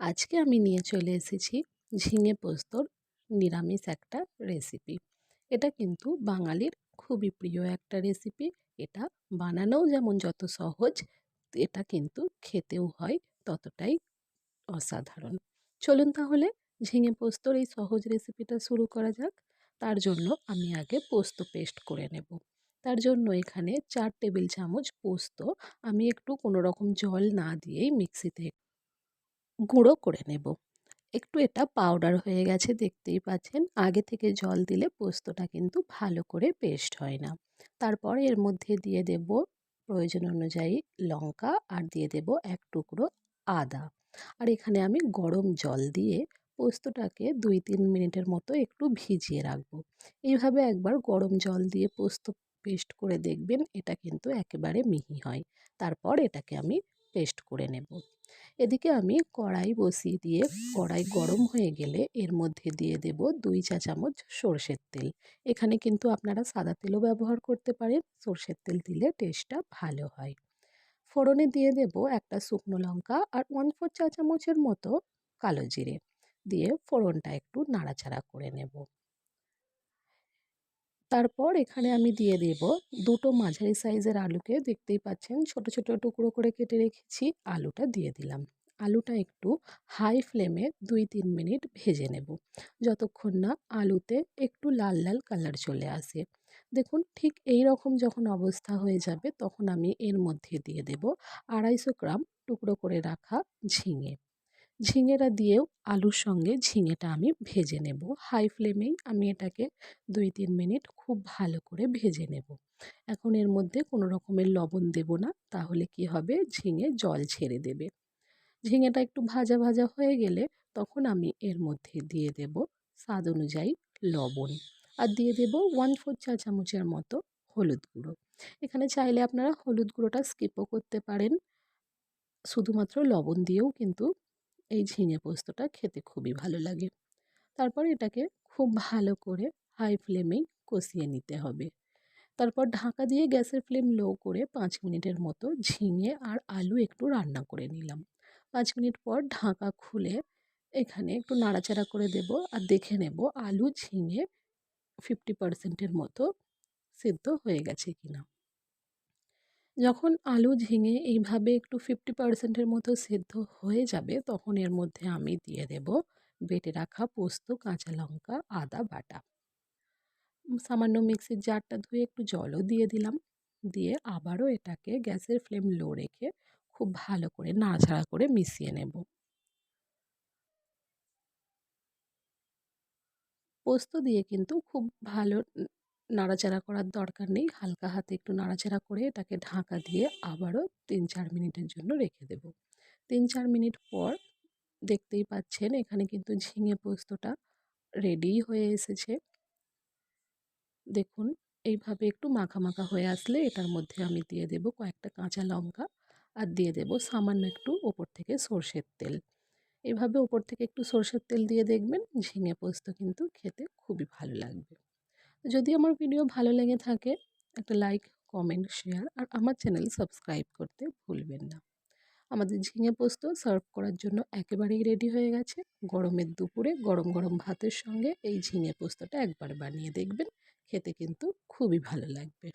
আজকে আমি নিয়ে চলে এসেছি ঝিঙে পোস্তর নিরামিষ একটা রেসিপি এটা কিন্তু বাঙালির খুবই প্রিয় একটা রেসিপি এটা বানানোও যেমন যত সহজ, এটা কিন্তু খেতেও হয় ততটাই অসাধারণ। চলুন তাহলে ঝিঙে পোস্তর এই সহজ রেসিপিটা শুরু করা যাক। তার জন্য আমি আগে পোস্ত পেস্ট করে নেব। তার জন্য এখানে চার টেবিল চামচ পোস্ত আমি একটু কোনো রকম জল না দিয়েই মিক্সিতে গুঁড়ো করে নেব। একটু এটা পাউডার হয়ে গেছে দেখতেই পাচ্ছেন। আগে থেকে জল দিলে পোস্তটা কিন্তু ভালো করে পেস্ট হয় না। তারপর এর মধ্যে দিয়ে দেব প্রয়োজন অনুযায়ী লঙ্কা আর দিয়ে দেব এক টুকরো আদা। আর এখানে আমি গরম জল দিয়ে পোস্তটাকে দুই তিন মিনিটের মতো একটু ভিজিয়ে রাখব। এইভাবে একবার গরম জল দিয়ে পোস্ত পেস্ট করে দেখবেন, এটা কিন্তু একেবারে মিহি হয়। তারপর এটাকে আমি পেস্ট করে নেব। এদিকে আমি কড়াই বসিয়ে দিয়ে, কড়াই গরম হয়ে গেলে এর মধ্যে দিয়ে দেব দুই চা চামচ সর্ষের তেল। এখানে কিন্তু আপনারা সাদা তেলও ব্যবহার করতে পারেন, সর্ষের তেল দিলে টেস্টটা ভালো হয়। ফোড়নে দিয়ে দেব একটা শুকনো লঙ্কা আর ওয়ান ফোর চা চামচের মতো কালো জিরে। দিয়ে ফোড়নটা একটু নাড়াচাড়া করে নেব। তারপর এখানে আমি দিয়ে দেব দুটো মাঝারি সাইজের আলুকে। দেখতেই পাচ্ছেন ছোট ছোট টুকরো করে কেটে রেখেছি। আলুটা দিয়ে দিলাম। আলুটা একটু হাই ফ্লেমে দুই, তিন মিনিট ভেজে নেব। যতক্ষণ না আলুতে একটু লাল লাল কালার চলে আসে। দেখুন ঠিক এই রকম যখন অবস্থা হয়ে যাবে তখন আমি এর মধ্যে দিয়ে দেব আড়াইশো গ্রাম টুকরো করে রাখা ঝিঙে। ঝিঙেটা দিয়েও আলুর সঙ্গে ঝিঙেটা আমি ভেজে নেব। হাই ফ্লেমেই আমি এটাকে দুই তিন মিনিট খুব ভালো করে ভেজে নেব। এখন এর মধ্যে কোনো রকমের লবণ দেব না, তাহলে কি হবে? ঝিঙে জল ছেড়ে দেবে। ঝিঙেটা একটু ভাজা ভাজা হয়ে গেলে তখন আমি এর মধ্যে দিয়ে দেব স্বাদ অনুযায়ী লবণ। আর দিয়ে দেব ওয়ান ফোর চা চামচের মতো হলুদ গুঁড়ো। এখানে চাইলে আপনারা হলুদ গুঁড়োটা স্কিপও করতে পারেন। শুধুমাত্র লবণ দিয়েও কিন্তু এই ঝিঙে পোস্তটা খেতে খুবই ভালো লাগে। তারপর এটাকে খুব ভালো করে হাই ফ্লেমেই কষিয়ে নিতে হবে। তারপর ঢাকা দিয়ে গ্যাসের ফ্লেম লো করে পাঁচ মিনিটের মতো ঝিঙে আর আলু একটু রান্না করে নিলাম। পাঁচ মিনিট পর ঢাকা খুলে এখানে একটু নাড়াচাড়া করে দেব আর দেখে নেব আলু ঝিঙে ফিফটি পার্সেন্টের মতো সেদ্ধ হয়ে গেছে কিনা। যখন আলু ঝিঙে এইভাবে একটু ফিফটি পার্সেন্টের মতো সেদ্ধ হয়ে যাবে, তখন এর মধ্যে আমি দিয়ে দেব বেটে রাখা পোস্ত, কাঁচা লঙ্কা, আদা বাটা। সামান্য মিক্সির জারটা ধুয়ে একটু জলও দিয়ে দিলাম। দিয়ে আবারও এটাকে গ্যাসের ফ্লেম লো রেখে খুব ভালো করে নাড়াচাড়া করে মিশিয়ে নেব। পোস্ত দিয়ে কিন্তু খুব ভালো নাড়াচাড়া করার দরকার নেই। হালকা হাতে একটু নাড়াচাড়া করে এটাকে ঢাকা দিয়ে আবারও তিন চার মিনিটের জন্য রেখে দেব। তিন চার মিনিট পর দেখতেই পাচ্ছেন এখানে কিন্তু ঝিঙে পোস্তটা রেডি হয়ে এসেছে। দেখুন, এইভাবে একটু মাখা মাখা হয়ে আসলে এটার মধ্যে আমি দিয়ে দেব কয়েকটা কাঁচা লঙ্কা আর দিয়ে দেব সামান্য একটু ওপর থেকে সর্ষের তেল। এভাবে ওপর থেকে একটু সর্ষের তেল দিয়ে দেখবেন ঝিঙে পোস্ত কিন্তু খেতে খুবই ভালো লাগবে। যদি আমার ভিডিও ভালো লেগে থাকে, একটা লাইক, কমেন্ট, শেয়ার আর আমার চ্যানেল সাবস্ক্রাইব করতে ভুলবেন না। আমাদের ঝিঙে পোস্ত সার্ভ করার জন্য একেবারেই রেডি হয়ে গেছে। গরমের দুপুরে গরম গরম ভাতের সঙ্গে এই ঝিঙে পোস্তটা একবার বানিয়ে দেখবেন। খেতে কিন্তু খুবই ভালো লাগবে।